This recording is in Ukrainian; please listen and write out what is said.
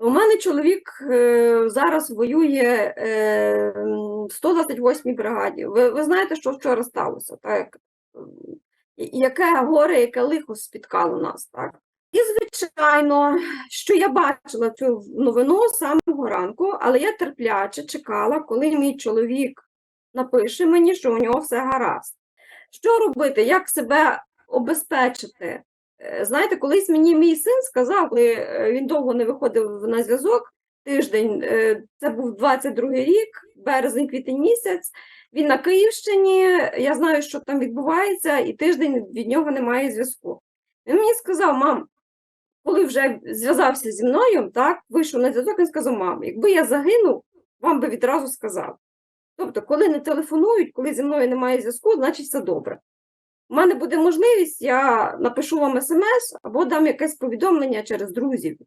У мене чоловік е, зараз воює е, в 128-й бригаді. Ви, ви знаєте, що вчора сталося? Так? Яке горе, яке лихо спіткало нас, так? І, звичайно, що я бачила цю новину з самого ранку, але я терпляче чекала, коли мій чоловік напише мені, що у нього все гаразд. Що робити, як себе обезпечити? Е, Знаєте, колись мені мій син сказав, коли е, він довго не виходив на зв'язок, тиждень, е, це був 22-й рік, березень, квітень місяць. Він на Київщині, я знаю, що там відбувається, і тиждень від нього немає зв'язку. Він мені сказав, мам, коли вже зв'язався зі мною, так, вийшов на зв'язок, він сказав, мам, якби я загинув, вам би відразу сказав. Тобто, коли не телефонують, коли зі мною немає зв'язку, значить все добре. У мене буде можливість, я напишу вам смс або дам якесь повідомлення через друзів.